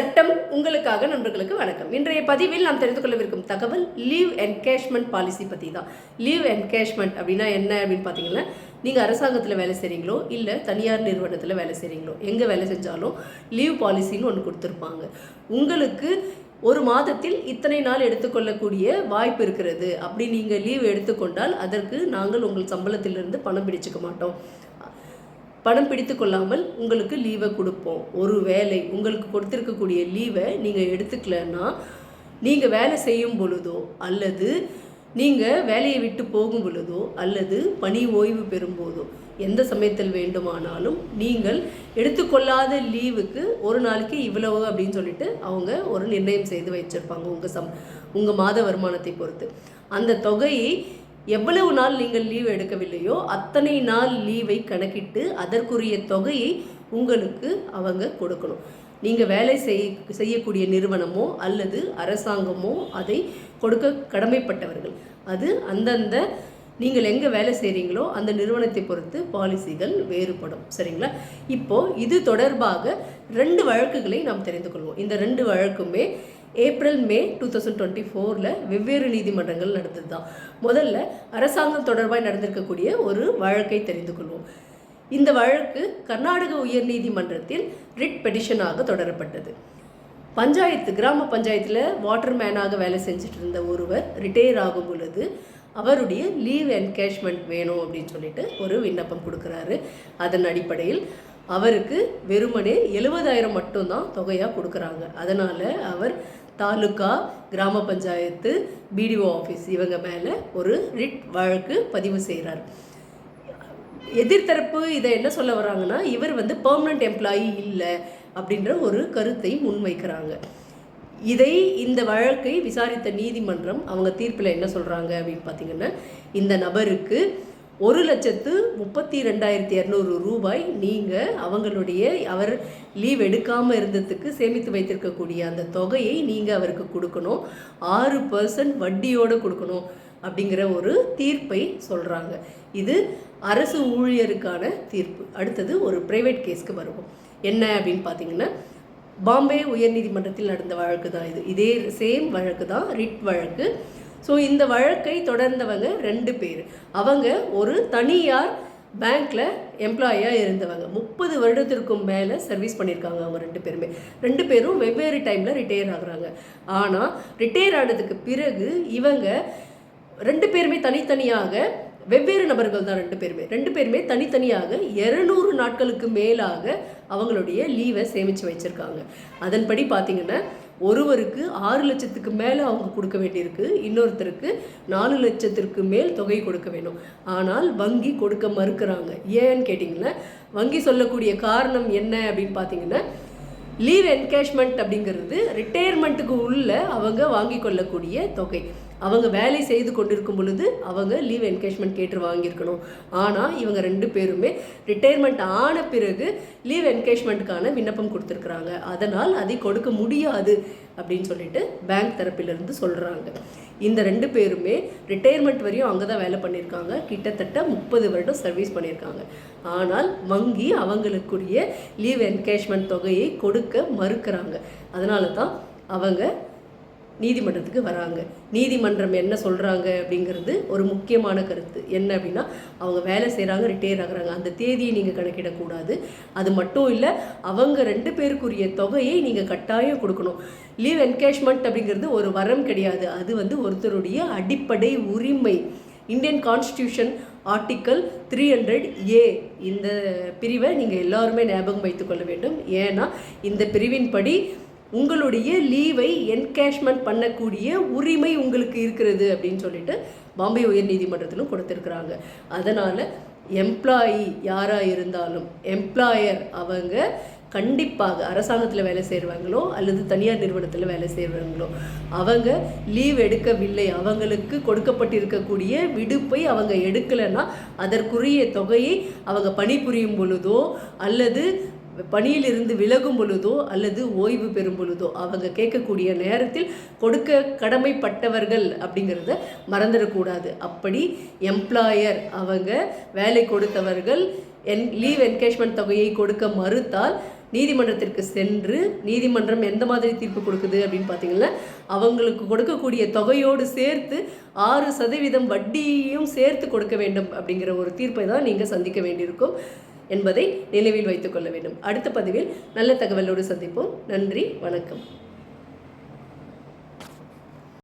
சட்டம் உங்களுக்காக நண்பர்களுக்கு வணக்கம். இன்றைய பதிவில் நாம் தெரிந்து கொள்ளவிருக்கும் தகவல் லீவ் என்கேஷ்மெண்ட் பாலிசி பற்றி தான் லீவ் என்கேஷ்மெண்ட் அப்படின்னா என்ன அப்படின்னு பார்த்தீங்கன்னா நீங்கள் அரசாங்கத்தில் வேலை செய்கிறீங்களோ இல்லை தனியார் நிறுவனத்தில் வேலை செய்கிறீங்களோ எங்கே வேலை செஞ்சாலும் லீவ் பாலிசின்னு ஒன்று கொடுத்துருப்பாங்க. உங்களுக்கு ஒரு மாதத்தில் இத்தனை நாள் எடுத்துக்கொள்ளக்கூடிய வாய்ப்பு இருக்கிறது. அப்படி நீங்கள் லீவ் எடுத்துக்கொண்டால் அதற்கு நாங்கள் உங்கள் சம்பளத்திலிருந்து பணம் பிடிச்சிக்க மாட்டோம். பணம் பிடித்து கொள்ளாமல் உங்களுக்கு லீவை கொடுப்போம். ஒரு வேலை உங்களுக்கு கொடுத்துருக்கக்கூடிய லீவை நீங்கள் எடுத்துக்கலன்னா நீங்கள் வேலை செய்யும் பொழுதோ அல்லது நீங்கள் வேலையை விட்டு போகும் பொழுதோ அல்லது பணி ஓய்வு பெறும்போதோ எந்த சமயத்தில் வேண்டுமானாலும் நீங்கள் எடுத்துக்கொள்ளாத லீவுக்கு ஒரு நாளைக்கு இவ்வளவு அப்படின்னு சொல்லிட்டு அவங்க ஒரு நிர்ணயம் செய்து வச்சுருப்பாங்க உங்கள் சம் உங்கள் மாத வருமானத்தை பொறுத்து. அந்த தொகையை எவ்வளவு நாள் நீங்கள் லீவ் எடுக்கவில்லையோ அத்தனை நாள் லீவை கணக்கிட்டு அதற்குரிய தொகையை உங்களுக்கு அவங்க கொடுக்கணும். நீங்கள் வேலை செய் செய்யக்கூடிய நிறுவனமோ அல்லது அரசாங்கமோ அதை கொடுக்க கடமைப்பட்டவர்கள். அது அந்தந்த நீங்கள் எங்கே வேலை செய்கிறீங்களோ அந்த நிறுவனத்தை பொறுத்து பாலிசிகள் வேறுபடும். சரிங்களா? இப்போது இது தொடர்பாக ரெண்டு வழக்குகளை நாம் தெரிந்து கொள்வோம். இந்த ரெண்டு வழக்குமே April May two thousand twenty ஃபோரில் வெவ்வேறு நீதிமன்றங்கள் நடந்தது தான் முதல்ல அரசாங்கம் தொடர்பாக நடந்திருக்கக்கூடிய ஒரு வழக்கை தெரிந்து கொள்வோம். இந்த வழக்கு கர்நாடக உயர்நீதிமன்றத்தில் ரிட் பெடிஷனாக தொடரப்பட்டது. பஞ்சாயத்து கிராம பஞ்சாயத்தில் வாட்டர்மேனாக வேலை செஞ்சுட்டு இருந்த ஒருவர் ரிட்டையர் ஆகும் பொழுது அவருடைய லீவ் என்கேஷ்மெண்ட் வேணும் அப்படின்னு சொல்லிட்டு ஒரு விண்ணப்பம் கொடுக்குறாரு. அதன் அடிப்படையில் அவருக்கு வெறுமனே எழுபதாயிரம் மட்டும்தான் தொகையாக கொடுக்குறாங்க. அதனால் அவர் தாலுகா கிராம பஞ்சாயத்து பிடிஓ ஆஃபீஸ் இவங்க மேலே ஒரு ரிட் வழக்கு பதிவு செய்கிறார் எதிர்த்தரப்பு இதை என்ன சொல்ல வராங்கன்னா இவர் வந்து பெர்மனண்ட் எம்ப்ளாயி இல்லை அப்படின்ற ஒரு கருத்தை முன்வைக்கிறாங்க. இதை இந்த வழக்கை விசாரித்த நீதிமன்றம் அவங்க தீர்ப்பில் என்ன சொல்கிறாங்க அப்படின்னு பார்த்தீங்கன்னா இந்த நபருக்கு ஒரு லட்சத்து முப்பத்தி ரெண்டாயிரத்தி இரநூறு ரூபாய் நீங்கள் அவங்களுடைய அவர் லீவ் எடுக்காமல் இருந்ததுக்கு சேமித்து வைத்திருக்கக்கூடிய அந்த தொகையை நீங்கள் அவருக்கு கொடுக்கணும். ஆறு பர்சன்ட் வட்டியோடு கொடுக்கணும் அப்படிங்கிற ஒரு தீர்ப்பை சொல்கிறாங்க இது அரசு ஊழியருக்கான தீர்ப்பு. அடுத்தது ஒரு ப்ரைவேட் கேஸ்க்கு வருவோம். என்ன அப்படின்னு பார்த்தீங்கன்னா பாம்பே உயர்நீதிமன்றத்தில் நடந்த வழக்கு தான் இது. இதே சேம் வழக்கு தான் ரிட் வழக்கு. ஸோ இந்த வழக்கை தொடர்ந்தவங்க ரெண்டு பேர். அவங்க ஒரு தனியார் பேங்க்கில் எம்ப்ளாயாக இருந்தவங்க. முப்பது வருடத்திற்கும் மேலே சர்வீஸ் பண்ணியிருக்காங்க அவங்க ரெண்டு பேருமே. ரெண்டு பேரும் வெவ்வேறு டைமில் ரிட்டையர் ஆகுறாங்க. ஆனால் ரிட்டையர் ஆனதுக்கு பிறகு இவங்க ரெண்டு பேருமே தனித்தனியாக வெவ்வேறு நபர்கள் தான் ரெண்டு பேருமே. ரெண்டு பேருமே தனித்தனியாக இரநூறு நாட்களுக்கு மேலாக அவங்களுடைய லீவை சேமித்து வச்சுருக்காங்க. அதன்படி பார்த்திங்கன்னா ஒருவருக்கு ஆறு லட்சத்துக்கு மேலே அவங்க கொடுக்க வேண்டியிருக்கு இன்னொருத்தருக்கு நாலு லட்சத்திற்கு மேல் தொகை கொடுக்க வேணும். ஆனால் வங்கி கொடுக்க மறுக்கிறாங்க. ஏன்னு கேட்டிங்கன்னா வங்கி சொல்லக்கூடிய காரணம் என்ன அப்படின்னு பார்த்தீங்கன்னா லீவ் என்கேஷ்மெண்ட் அப்படிங்கிறது ரிட்டையர்மெண்ட்டுக்கு உள்ள அவங்க வாங்கி கொள்ளக்கூடிய தொகை. அவங்க வேலை செய்து கொண்டிருக்கும் பொழுது அவங்க லீவ் என்கேஷ்மெண்ட் கேட்டு வாங்கியிருக்கணும். ஆனால் இவங்க ரெண்டு பேருமே ரிட்டையர்மெண்ட் ஆன பிறகு லீவ் என்கேஷ்மெண்ட்டுக்கான விண்ணப்பம் கொடுத்துருக்குறாங்க. அதனால் அதை கொடுக்க முடியாது அப்படின்னு சொல்லிட்டு பேங்க் தரப்பிலிருந்து சொல்கிறாங்க இந்த ரெண்டு பேருமே ரிட்டையர்மெண்ட் வரையும் அங்கே தான் வேலை பண்ணியிருக்காங்க. கிட்டத்தட்ட முப்பது வருடம் சர்வீஸ் பண்ணியிருக்காங்க. ஆனால் வங்கி அவங்களுக்குரிய லீவ் என்கேஷ்மெண்ட் தொகையை கொடுக்க மறுக்கிறாங்க. அதனால தான் அவங்க நீதிமன்றத்துக்கு வராங்க. நீதிமன்றம் என்ன சொல்கிறாங்க அப்படிங்கிறது ஒரு முக்கியமான கருத்து. என்ன அப்படின்னா அவங்க வேலை செய்கிறாங்க ரிட்டையர் ஆகுறாங்க. அந்த தேதியை நீங்கள் கணக்கிடக்கூடாது. அது மட்டும் இல்லை அவங்க ரெண்டு பேருக்குரிய தொகையை நீங்கள் கட்டாயம் கொடுக்கணும். லீவ் என்கேஷ்மெண்ட் அப்படிங்கிறது ஒரு வரம் கிடையாது. அது வந்து ஒருத்தருடைய அடிப்படை உரிமை. Indian constitution article three hundred A இந்த பிரிவை நீங்கள் எல்லாருமே ஞாபகம் வைத்துக்கொள்ள வேண்டும். ஏன்னா இந்த பிரிவின்படி உங்களுடைய லீவை என்கேஷ்மெண்ட் பண்ணக்கூடிய உரிமை உங்களுக்கு இருக்கிறது அப்படின்னு சொல்லிட்டு பாம்பே உயர்நீதிமன்றத்திலும் கொடுத்துருக்குறாங்க. அதனால் எம்ப்ளாயி யாராக இருந்தாலும் எம்ப்ளாயர் அவங்க கண்டிப்பாக அரசாங்கத்தில் வேலை செய்கிறவங்களோ அல்லது தனியார் நிறுவனத்தில் வேலை செய்கிறவங்களோ அவங்க லீவ் எடுக்கவில்லை. அவங்களுக்கு கொடுக்கப்பட்டிருக்கக்கூடிய விடுப்பை அவங்க எடுக்கலைன்னா அதற்குரிய தொகையை அவங்க பணிபுரியும் பொழுதோ அல்லது பணியிலிருந்து விலகும் பொழுதோ அல்லது ஓய்வு பெறும் பொழுதோ அவங்க கேட்கக்கூடிய நேரத்தில் கொடுக்க கடமைப்பட்டவர்கள் அப்படிங்கிறத மறந்துடக்கூடாது. அப்படி எம்ப்ளாயர் அவங்க வேலை கொடுத்தவர்கள் என் லீவ் என்கேஜ்மெண்ட் தொகையை கொடுக்க மறுத்தால் நீதிமன்றத்திற்கு சென்று நீதிமன்றம் எந்த மாதிரி தீர்ப்பு கொடுக்குது அப்படின்னு பார்த்தீங்கன்னா அவங்களுக்கு கொடுக்கக்கூடிய தொகையோடு சேர்த்து ஆறு சதவீதம் வட்டியும் சேர்த்து கொடுக்க வேண்டும் அப்படிங்கிற ஒரு தீர்ப்பை தான் நீங்கள் சந்திக்க வேண்டியிருக்கும். என்பதை நினைவில் வைத்துக்கொள்ள வேண்டும். அடுத்த பதிவில் நல்ல தகவலோடு சந்திப்போம். நன்றி வணக்கம்.